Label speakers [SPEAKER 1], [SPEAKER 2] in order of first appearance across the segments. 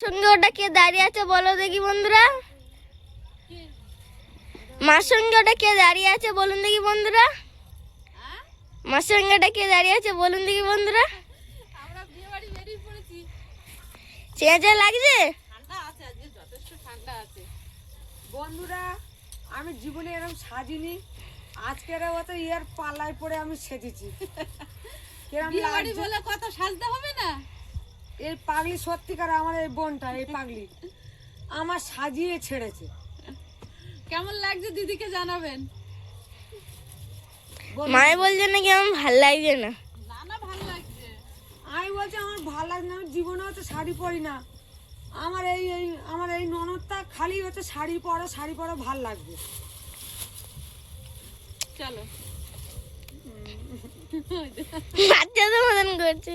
[SPEAKER 1] সঙ্গে ওটা কে দাঁড়িয়ে আছে বলো দেখি বন্ধুরা। মার সঙ্গে ওটা কে দাঁড়িয়ে আছে বলুন দেখি বন্ধুরা। মার সঙ্গে ওটা কে দাঁড়িয়ে আছে বলুন দেখি বন্ধুরা। চেঁচা লাগছে?
[SPEAKER 2] ঠান্ডা আছে আজকে যথেষ্ট ঠান্ডা আছে
[SPEAKER 3] বন্ধুরা আমি জীবনে এরকম সাজিনি। আজকের মতো ইয়ার পাল্লায় পড়ে আমি সেজেছি। কিরম লাগছে?
[SPEAKER 2] বলে কত সাজতে হবে না?
[SPEAKER 3] এই পাগলি সত্যিকার আমার এই বোনটা এই পাগলি। আমার সাজিয়ে ছেড়েছে।
[SPEAKER 2] কেমন লাগছে দিদিকে জানাবেন?
[SPEAKER 1] মায়ে বলছে নাকি আমার ভালো লাগছে না।
[SPEAKER 2] না না ভালো লাগছে।
[SPEAKER 3] আমি বলছি আমার ভালো লাগে না আমি জীবনে হচ্ছে শাড়ি পরি না। আমার এই এই আমার এই ননদটা খালি হচ্ছে শাড়ি পরো শাড়ি পরো ভালো লাগবে
[SPEAKER 2] চলো।
[SPEAKER 1] বাচ্চাদের মতন করছে।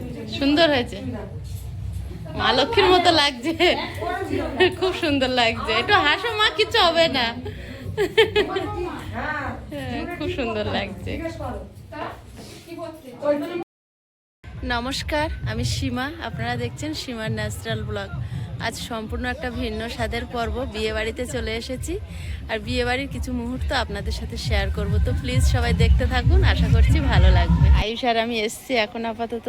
[SPEAKER 2] সুন্দর হয়েছে। মা লক্ষ্মীর মতো লাগছে। খুব সুন্দর লাগছে। একটু হাসো, মা কিছু হবে না। খুব সুন্দর লাগছে। নমস্কার, আমি সীমা। আপনারা দেখছেন সীমার ন্যাচারাল ব্লগ। আজ সম্পূর্ণ একটা ভিন্ন স্বাদের পর্ব। বিয়ে বাড়িতে চলে এসেছি। আর বিয়ে বাড়ির কিছু মুহূর্ত আপনাদের সাথে শেয়ার করব। তো প্লিজ সবাই দেখতে থাকুন। আশা করছি ভালো লাগবে। আয়ুষ আর আমি এসছি এখন আপাতত।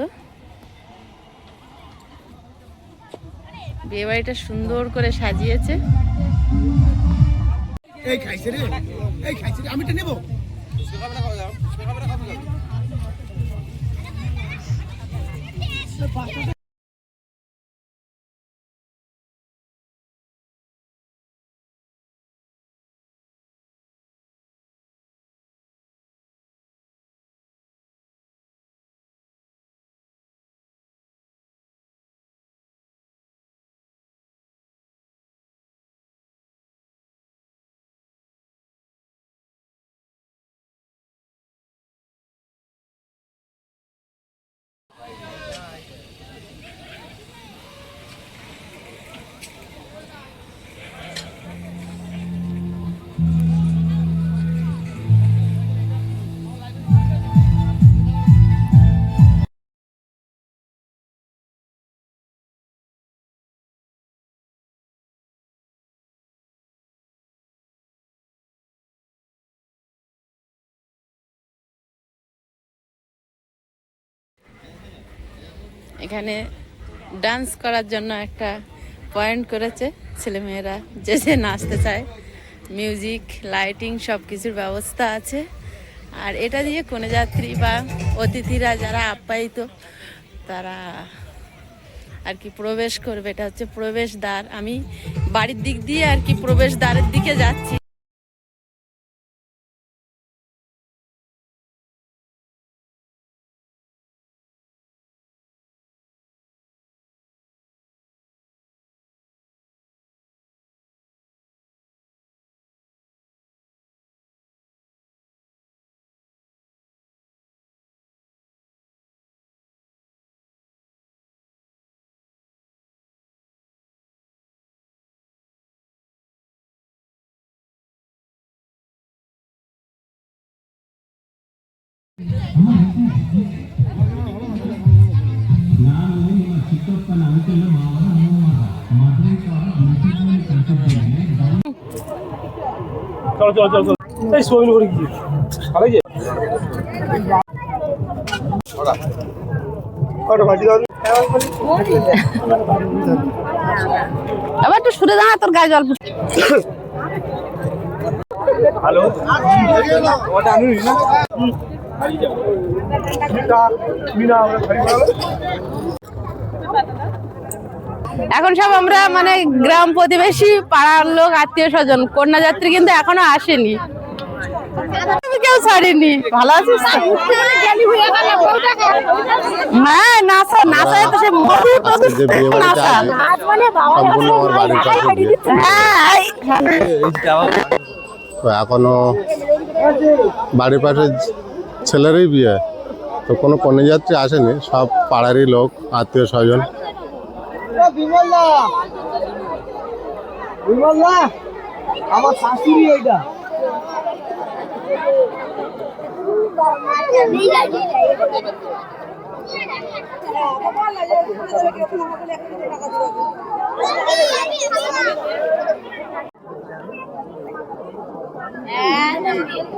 [SPEAKER 2] বিয়ে বাড়িটা সুন্দর করে সাজিয়েছে। এখানে ডান্স করার জন্য একটা পয়েন্ট করেছে। ছেলেমেয়েরা যে যে নাচতে চায়। মিউজিক লাইটিং সব কিছুর ব্যবস্থা আছে। আর এটা দিয়ে কোনো যাত্রী বা অতিথিরা যারা আপ্যায়িত, তারা আর কি প্রবেশ করবে। এটা হচ্ছে প্রবেশ দ্বার আমি বাড়ির দিক দিয়ে আর কি প্রবেশ দ্বারের দিকে যাচ্ছি।
[SPEAKER 4] চলো চলো চলো এই সোমিন করে কি ভালো যে
[SPEAKER 2] আবার একটু সরে দাঁড়া তোর গায়ে জল
[SPEAKER 4] হ্যালো ওটা আমি না
[SPEAKER 2] এখন সব আমরা মানে গ্রাম প্রতিবেশী পাড়ার লোক আত্মীয় স্বজন কন্যা যাত্রী কিন্তু এখনও আসেনি। কেউ ছাড়িনি। ভালো আছিস হ্যাঁ নাসা তো সে মধু নাসা। হ্যাঁ
[SPEAKER 5] এখনও বাড়ির পাশে ছেলেরই বিয়ে তো কোনো কন্যাযাত্রী আসেনি সব পাড়ারই লোক আত্মীয় স্বজন।
[SPEAKER 6] মজা নিচ্ছিলাম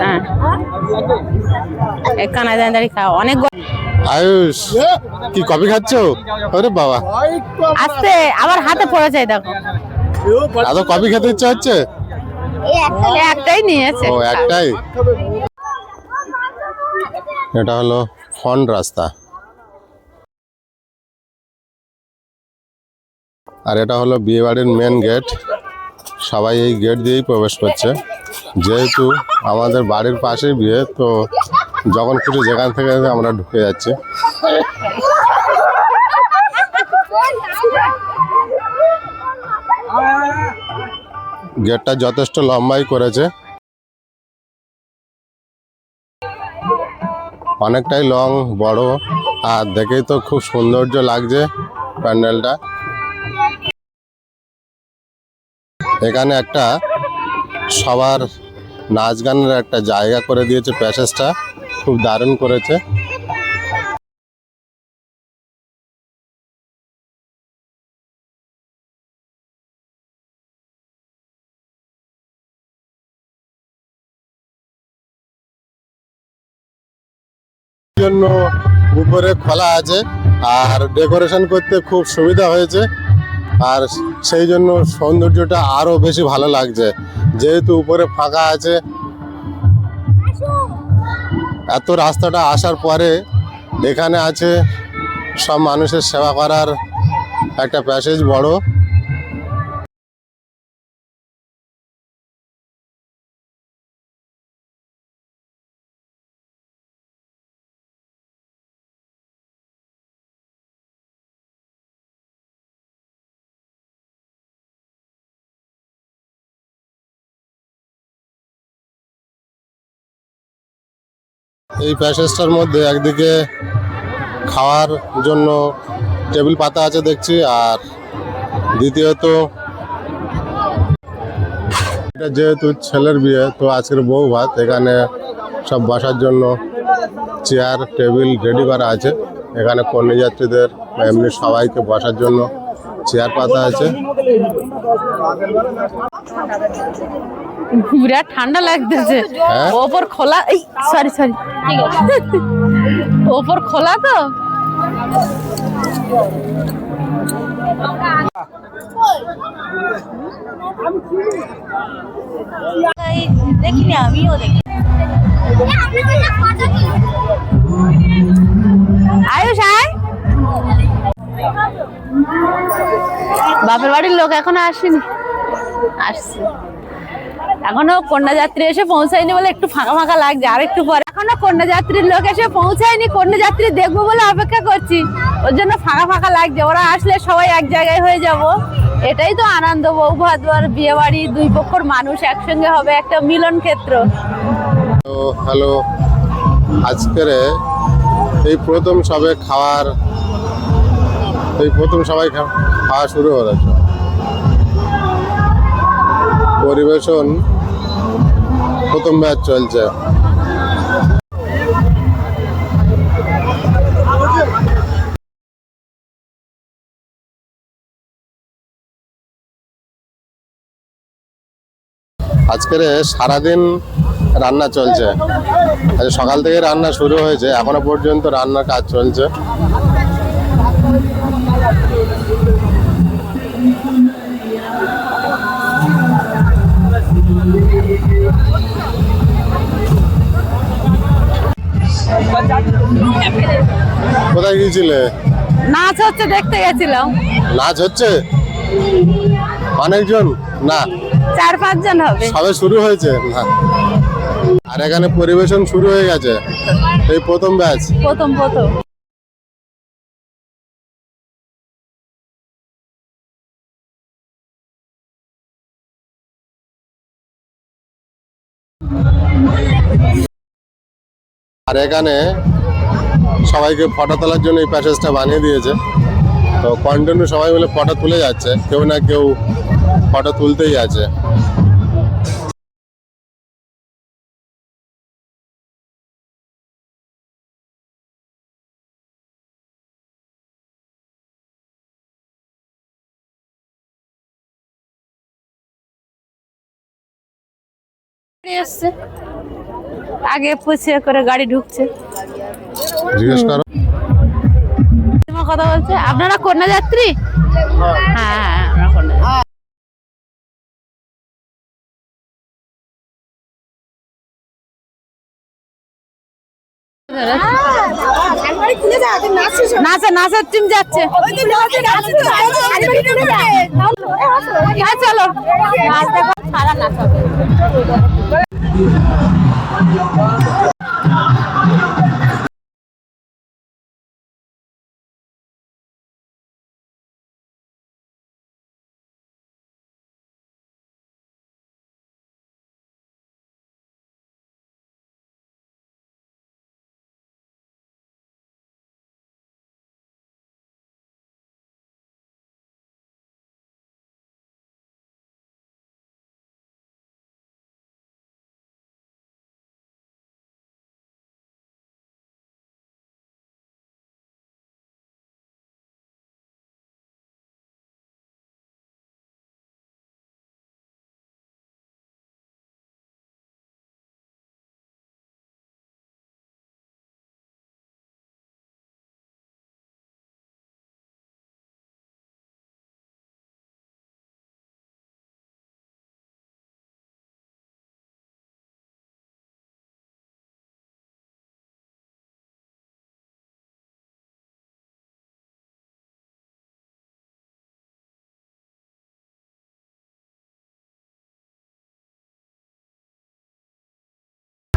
[SPEAKER 2] হ্যাঁ। এক দাঁড়িয়ে খাও। অনেক
[SPEAKER 5] আয়ুষ কি কফি খাচ্ছ? আরে বাবা।
[SPEAKER 2] আসতে আবার হাতে পড়ে যায় দেখো।
[SPEAKER 5] এত কফি খেতে ইচ্ছা হচ্ছে?
[SPEAKER 2] একটাই। নিয়েছে।
[SPEAKER 5] ও একটাই? এটা হলো ফন্ড রাস্তা। আর এটা হলো বিয়ে বাড়ির মেন গেট সবাই এই গেট দিয়েই প্রবেশ করছে। যেহেতু আমাদের বাড়ির পাশেই বিয়ে তো যখন খুশি যেখান থেকে আমরা ঢুকে যাচ্ছি। গেটটা যথেষ্ট লম্বাই করেছে। অনেকটাই লং বড়, আর দেখেই তো খুব সৌন্দর্য লাগছে প্যান্ডেলটা। এখানে একটা সবার নাচ গানের একটা জায়গা করে দিয়েছে প্যাসেজটা, খুব দারুণ করেছে। জন্য উপরে খোলা আছে আর ডেকোরেশন করতে খুব সুবিধা হয়েছে। আর সেই জন্য সৌন্দর্যটা আরও বেশি ভালো লাগছে। যেহেতু উপরে ফাঁকা আছে, এত রাস্তাটা আসার পরে এখানে আছে সব মানুষের সেবা করার একটা প্যাসেজ বড়। এই প্যাসেজটার মধ্যে একদিকে খাওয়ার জন্য টেবিল পাতা আছে দেখছি, আর দ্বিতীয়ত এটা যেহেতু ছেলের বিয়ে, তো আজকের বউ ভাত, এখানে সব বসার জন্য চেয়ার, টেবিল রেডি করা আছে। এখানে কন্যাযাত্রীদের এমনি সবাইকে বসার জন্য চেয়ার পাতা আছে।
[SPEAKER 2] বিরাট ঠান্ডা লাগতেছে।
[SPEAKER 5] হ্যাঁ?
[SPEAKER 2] ওপর খোলা এই সরি সরি ওপর খোলা তো।
[SPEAKER 1] দেখিনি আমিও দেখি
[SPEAKER 2] আয়ুষ আয়। বাপের বাড়ির লোক এখনও আসেনি। আসছে। এখনও কন্যাযাত্রী এসে পৌঁছায়নি বলে একটু ফাঁকা ফাঁকা লাগছে, আর একটু পরে এখনও কন্যাযাত্রীর লোক এসে পৌঁছায়নি, কন্যাযাত্রী দেখব বলে অপেক্ষা করছি। ওর জন্য ফাঁকা ফাঁকা লাগছে, ওরা আসলে সবাই এক জায়গায় হয়ে যাব। এটাই তো আনন্দ, বউ ভাত বিয়ে বাড়ি, দুই পক্ষর মানুষ একসঙ্গে হবে একটা মিলন ক্ষেত্র।
[SPEAKER 5] হ্যালো, আজকের এই প্রথম সবে খাওয়ার, এই প্রথম সবাই খাওয়া শুরু করেছে পরিবেশন প্রথম ম্যাচ চলছে। আজকের সারাদিন রান্না চলছে। সকাল থেকে রান্না শুরু হয়েছে। এখনও পর্যন্ত রান্নার কাজ চলছে। কোথায় গিয়েছিলে?
[SPEAKER 2] নাচ হচ্ছে দেখতে গেছিলাম।
[SPEAKER 5] নাচ হচ্ছে? অনেকজন না।
[SPEAKER 2] চার পাঁচজন হবে।
[SPEAKER 5] সবে শুরু হয়েছে? না। আর এখানে পরিবেশন শুরু হয়ে গেছে? এই প্রথম ব্যাচ?
[SPEAKER 2] প্রথম প্রথম।
[SPEAKER 5] আর এখানে সবাইকে ফটো তোলার জন্য এই প্যাসেজটা বানিয়ে দিয়েছে। তো কন্টিনিউ সবাই মিলে ফটো তুলে যাচ্ছে। কেউ না কেউ ফটো তুলতেই আছে।
[SPEAKER 2] এসছে। আগে পুছে করে গাড়ি ঢুকছে।
[SPEAKER 5] জিজ্ঞেস করো।
[SPEAKER 2] তোমার কথা বলছে। আপনারা কন্যা যাত্রী? হ্যাঁ। হ্যাঁ টিম যাচ্ছে। চলো। নাচ দেখো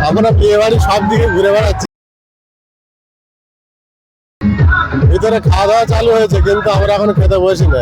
[SPEAKER 5] আমরা বিয়ে বাড়ি সব দিকে ঘুরে বেড়াচ্ছি। ভিতরে খাওয়া দাওয়া চালু হয়েছে, কিন্তু আমরা এখন খেতে বসি না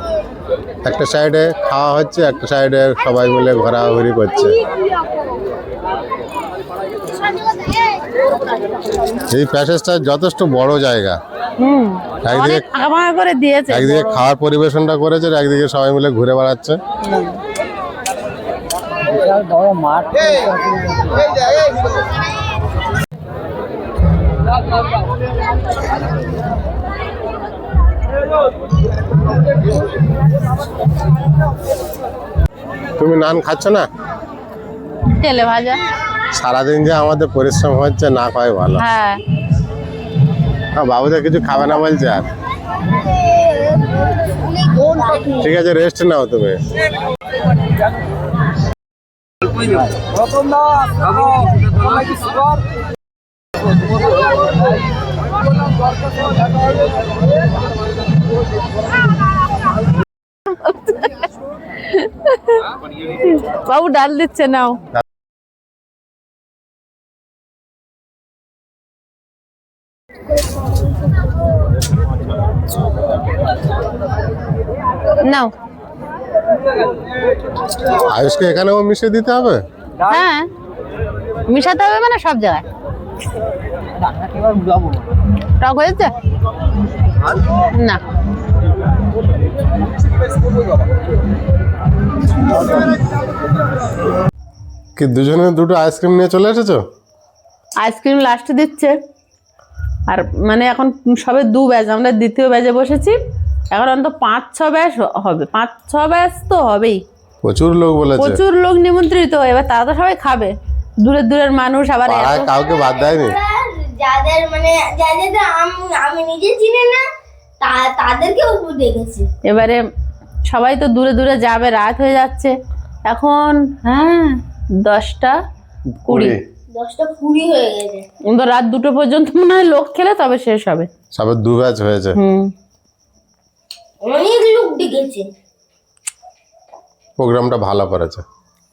[SPEAKER 5] একটা সাইডে খাওয়া হচ্ছে একটা সাইডে সবাই মিলে ঘোরাঘুরি করছে। এই প্যাসেজটা যথেষ্ট বড় জায়গা। একদিকে
[SPEAKER 2] করে দিয়েছে।
[SPEAKER 5] একদিকে খাওয়ার পরিবেশনটা করেছে আর একদিকে সবাই মিলে ঘুরে বেড়াচ্ছে।
[SPEAKER 6] মাঠ
[SPEAKER 5] তুমি নান খাচ্ছ না?
[SPEAKER 2] তেলে ভাজা।
[SPEAKER 5] সারাদিন যে আমাদের পরিশ্রম হচ্ছে না খাওয়াই ভালো।
[SPEAKER 2] হ্যাঁ।
[SPEAKER 5] হ্যাঁ, বাবুদের কিছু খাবে না বলছে আর। ঠিক আছে রেস্ট নাও তুমি।
[SPEAKER 2] বাবু ডাল দিচ্ছে নাও। নাও।
[SPEAKER 5] আয়ুষকে এখানেও মিশিয়ে দিতে হবে?
[SPEAKER 2] হ্যাঁ। মিশাতে হবে মানে সব জায়গায়। টক হয়েছে? না।
[SPEAKER 5] কি দুজনে দুটো আইসক্রিম নিয়ে চলে এসেছ?
[SPEAKER 2] আইসক্রিম লাস্টে দিচ্ছে। আর মানে এখন সবে দু ব্যাচ আমরা দ্বিতীয় ব্যাচে বসেছি। এখন অন্তত পাঁচ ছ ব্যাচ হবে। পাঁচ ছ ব্যাচ তো হবেই।
[SPEAKER 5] প্রচুর লোক বলেছে।
[SPEAKER 2] প্রচুর লোক নিমন্ত্রিত। এবার তারা তো সবাই খাবে। দূরের দূরের মানুষ আবার
[SPEAKER 5] কাউকে বাদ দেয়নি?
[SPEAKER 1] যাদের মানে যাদের আমি নিজে চিনি না তা- তাদেরকেও দেখেছি।
[SPEAKER 2] এবারে সবাই তো দূরে দূরে যাবে রাত হয়ে যাচ্ছে। এখন হ্যাঁ দশটা কুড়ি।
[SPEAKER 1] দশটা কুড়ি হয়ে গেছে।
[SPEAKER 2] কিন্তু রাত দুটো পর্যন্ত মনে হয় লোক খেলে তবে শেষ হবে।
[SPEAKER 5] সবে দু ব্যাচ হয়েছে।
[SPEAKER 2] হুম।
[SPEAKER 1] অনেক লোক ডেকেছে।
[SPEAKER 5] প্রোগ্রামটা ভালো করেছে।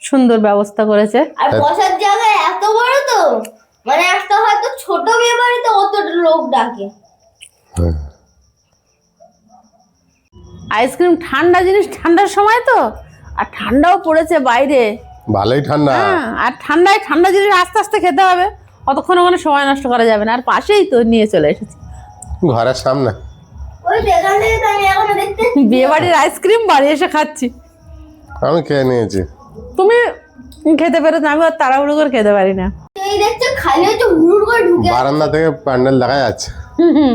[SPEAKER 2] সুন্দর ব্যবস্থা করেছে।
[SPEAKER 1] আর বসার জায়গা এত বড় তো? মানে একটা হয়তো ছোট বিয়ে বাড়িতে অত লোক ডাকে।
[SPEAKER 2] আইসক্রিম ঠান্ডা জিনিস ঠান্ডার সময় তো। আর ঠান্ডাও পড়েছে বাইরে।
[SPEAKER 5] ভালোই ঠান্ডা।
[SPEAKER 2] হ্যাঁ আর ঠান্ডায় ঠান্ডা জিনিস আস্তে আস্তে খেতে হবে। অতক্ষণ ওখানে সময় নষ্ট করা যাবে না। আর পাশেই তো নিয়ে চলে এসেছি।
[SPEAKER 5] ঘরের সামনে।
[SPEAKER 1] ওই তো এখান থেকে তো আমি এখনও দেখতে
[SPEAKER 2] বিয়ে বাড়ির আইসক্রিম বাড়ি এসে খাচ্ছি।
[SPEAKER 5] আমি খেয়ে নিয়েছি।
[SPEAKER 2] তুমি খেতে পেরেছ আমি আর তাড়াহুড়ো করে খেতে পারি না।
[SPEAKER 5] বারান্দা থেকে প্যান্ডেল দেখা যাচ্ছে।
[SPEAKER 2] হুম হুম।